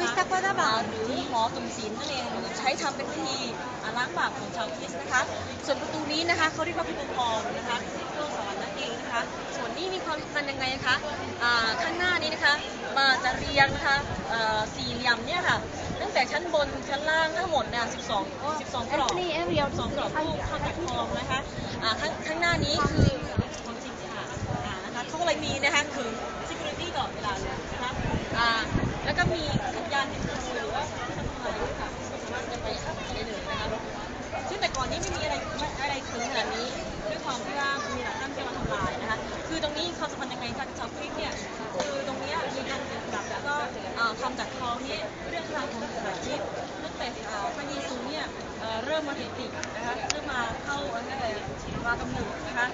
นะคะ Questa qua da อ่า avanti หรือหอตุ่มศีลนั่นเองหรือใช้ทำเป็นพิธีอ่าล้างบาปของชาวคริสต์นะคะ ส่วนประตูนี้นะคะเขาเรียกว่าประตูทองนะคะโลกสวรรค์นั่นเองนะคะ ส่วนนี้มีความสำคัญยังไงนะคะอ่าข้างหน้านี้นะคะมาจะเรียงนะคะเอ่อสี่เหลี่ยมเนี่ยค่ะตั้งแต่ชั้นบนถึงชั้นล่างทั้งหมดเนี่ย12 12กรอบ Anthony, Henry, สองกรอบรูปข้าวตักทองนะคะอ่าข้างข้างหน้านี้คือความจริงค่ะอ่านะคะเขาก็เลยมีนะคะคือ security ตลอดเวลาเลยนะคะอ่าแล้วก็มี ไม่มีอะไรอะไรขึงขนาดนี้ด้วยความที่ว่ามีหลายท่านจะมาทำลายนะคะ คือตรงนี้เขามสัมพันยังไงกับชาวคลิปเนี่ยคือตรงนี้มีการติดกลับแล้วก็อ่าทำจากทองนี้เรื่องราวของสายชีพตั้งแต่พระเยซูเนี่ยเริ่มมาติดติดนะคะเริ่มมาเข้าตั้งแต่มากำเนิดนะคะ